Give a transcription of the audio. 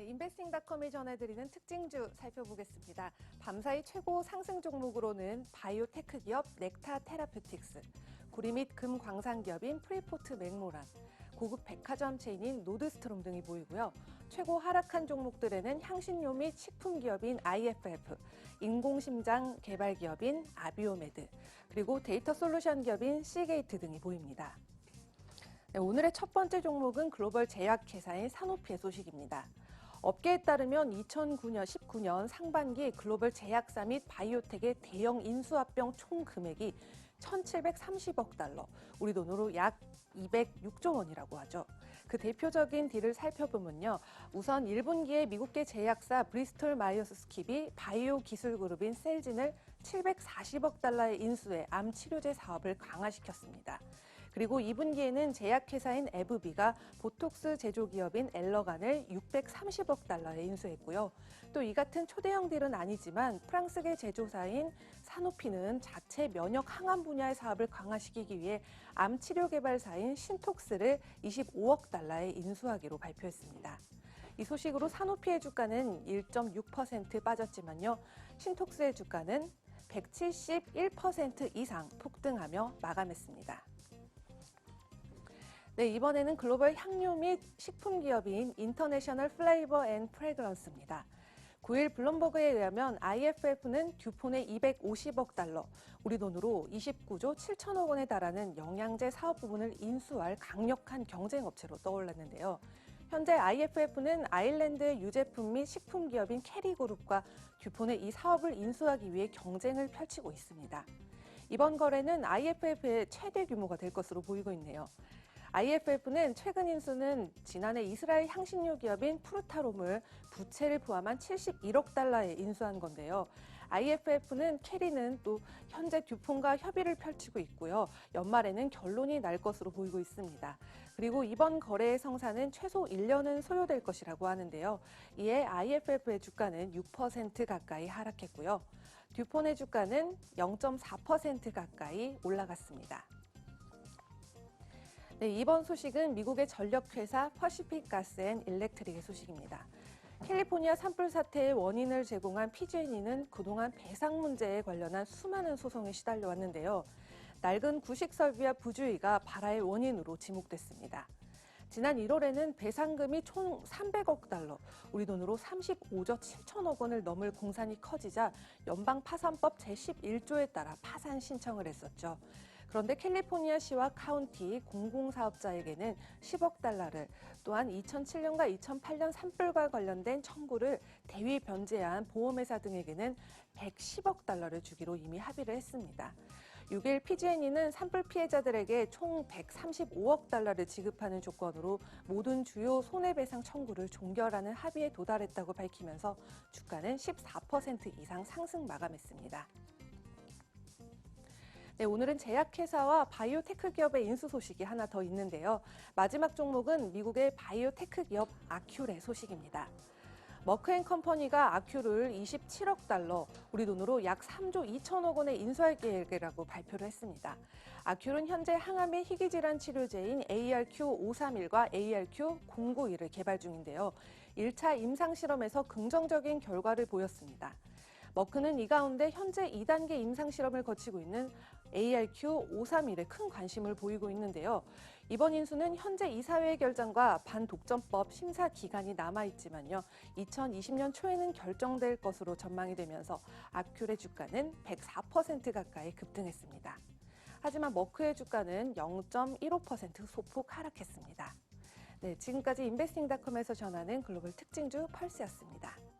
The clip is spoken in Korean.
인베스팅닷컴이 전해드리는 특징주 살펴보겠습니다. 밤사이 최고 상승 종목으로는 바이오테크 기업 넥타 테라퓨틱스, 구리 및 금 광산 기업인 프리포트 맥모란, 고급 백화점 체인인 노드스트롬 등이 보이고요. 최고 하락한 종목들에는 향신료 및 식품 기업인 IFF, 인공심장 개발 기업인 아비오메드, 그리고 데이터 솔루션 기업인 시게이트 등이 보입니다. 네, 오늘의 첫 번째 종목은 글로벌 제약회사인 사노피의 소식입니다. 업계에 따르면 2009년, 19년 상반기 글로벌 제약사 및 바이오텍의 대형 인수합병 총 금액이 1,730억 달러, 우리 돈으로 약 206조 원이라고 하죠. 그 대표적인 딜을 살펴보면요. 우선 1분기에 미국계 제약사 브리스톨 마이어스 스킵이 바이오 기술 그룹인 셀진을 740억 달러의 인수해 암 치료제 사업을 강화시켰습니다. 그리고 2분기에는 제약회사인 에브비가 보톡스 제조기업인 엘러간을 630억 달러에 인수했고요. 또 이 같은 초대형 딜은 아니지만 프랑스계 제조사인 사노피는 자체 면역 항암 분야의 사업을 강화시키기 위해 암 치료 개발사인 신톡스를 25억 달러에 인수하기로 발표했습니다. 이 소식으로 사노피의 주가는 1.6% 빠졌지만요. 신톡스의 주가는 171% 이상 폭등하며 마감했습니다. 네, 이번에는 글로벌 향료 및 식품 기업인 인터내셔널 플레이버 앤 프레그런스입니다. 9일 블룸버그에 의하면 IFF는 듀폰의 250억 달러, 우리 돈으로 29조 7천억 원에 달하는 영양제 사업 부분을 인수할 강력한 경쟁 업체로 떠올랐는데요. 현재 IFF는 아일랜드의 유제품 및 식품 기업인 캐리그룹과 듀폰의 이 사업을 인수하기 위해 경쟁을 펼치고 있습니다. 이번 거래는 IFF의 최대 규모가 될 것으로 보이고 있네요. IFF는 최근 인수는 지난해 이스라엘 향신료 기업인 푸르타롬을 부채를 포함한 71억 달러에 인수한 건데요. IFF는 캐리는 또 현재 듀폰과 협의를 펼치고 있고요. 연말에는 결론이 날 것으로 보이고 있습니다. 그리고 이번 거래의 성사는 최소 1년은 소요될 것이라고 하는데요. 이에 IFF의 주가는 6% 가까이 하락했고요. 듀폰의 주가는 0.4% 가까이 올라갔습니다. 네, 이번 소식은 미국의 전력회사 퍼시픽 가스 앤 일렉트릭의 소식입니다. 캘리포니아 산불 사태의 원인을 제공한 PG&E는 그동안 배상 문제에 관련한 수많은 소송에 시달려 왔는데요. 낡은 구식 설비와 부주의가 발화의 원인으로 지목됐습니다. 지난 1월에는 배상금이 총 300억 달러, 우리 돈으로 35조 7천억 원을 넘을 공산이 커지자 연방 파산법 제11조에 따라 파산 신청을 했었죠. 그런데 캘리포니아시와 카운티 공공사업자에게는 10억 달러를 또한 2007년과 2008년 산불과 관련된 청구를 대위 변제한 보험회사 등에게는 110억 달러를 주기로 이미 합의를 했습니다. 6일 PG&E는 산불 피해자들에게 총 135억 달러를 지급하는 조건으로 모든 주요 손해배상 청구를 종결하는 합의에 도달했다고 밝히면서 주가는 14% 이상 상승 마감했습니다. 네, 오늘은 제약회사와 바이오테크 기업의 인수 소식이 하나 더 있는데요. 마지막 종목은 미국의 바이오테크 기업 아큐의 소식입니다. 머크앤컴퍼니가 아큐를 27억 달러, 우리 돈으로 약 3조 2천억 원에 인수할 계획이라고 발표를 했습니다. 아큐는 현재 항암의 희귀질환 치료제인 ARQ-531과 ARQ-091을 개발 중인데요. 1차 임상 실험에서 긍정적인 결과를 보였습니다. 머크는 이 가운데 현재 2단계 임상 실험을 거치고 있는 ARQ-531에 큰 관심을 보이고 있는데요. 이번 인수는 현재 이사회의 결정과 반독점법 심사 기간이 남아있지만요. 2020년 초에는 결정될 것으로 전망이 되면서 아큐의 주가는 104% 가까이 급등했습니다. 하지만 머크의 주가는 0.15% 소폭 하락했습니다. 네, 지금까지 인베스팅닷컴에서 전하는 글로벌 특징주 펄스였습니다.